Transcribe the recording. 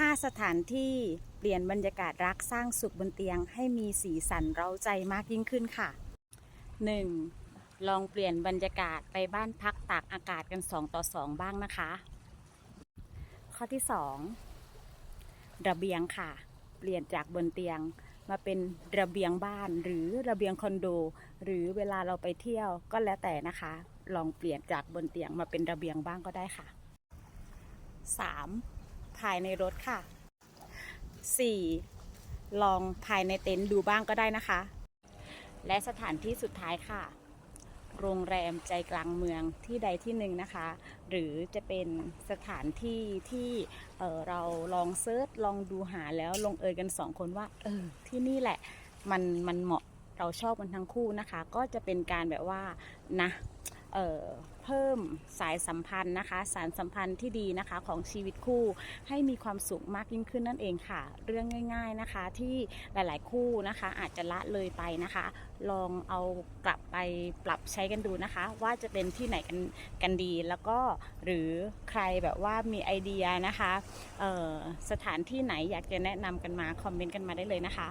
5 สถานที่เปลี่ยนบรรยากาศรักสร้างสุขบนเตียง ให้มีสีสันเร้าใจมากยิ่งขึ้นค่ะ 1. ลองเปลี่ยนบรรยากาศไปบ้านพักตากอากาศกัน 2 ต่อ 2 บ้างนะคะ ข้อที่ 2 ระเบียงค่ะ เปลี่ยนจากบนเตียงมาเป็นระเบียงบ้านหรือระเบียงคอนโด หรือเวลาเราไปเที่ยวก็แล้วแต่นะคะ ลองเปลี่ยนจากบนเตียงมาเป็นระเบียงบ้างก็ได้ค่ะ 3. ภายในรถค่ะ 4. ลองภายในเต็นท์ดูบ้างก็ได้นะคะ และสถานที่สุดท้ายค่ะ โรงแรมใจกลางเมืองที่ใดที่หนึ่งนะคะ หรือจะเป็นสถานที่ที่เออเราลองเซิร์ชลองดูหาแล้วลงเอยกันสองคนว่าเออที่นี่แหละมันมันเหมาะเราชอบกันทั้งคู่นะคะ ก็จะเป็นการแบบว่านะเออ เพิ่มสายสัมพันธ์นะคะ สารสัมพันธ์ที่ดีนะคะของชีวิตคู่ให้มีความสุขมากยิ่งขึ้นนั่นเองค่ะ เรื่องง่าย ๆนะคะที่หลาย ๆ คู่นะคะ อาจจะละเลยไปนะคะ ลองเอากลับไปปรับใช้กันดูนะคะ ว่าจะเป็นที่ไหนกันกันดี แล้วก็หรือใครแบบว่ามีไอเดียนะคะสถานที่ไหนอยากจะแนะนำกันมาคอมเมนต์กันมาได้เลยนะคะ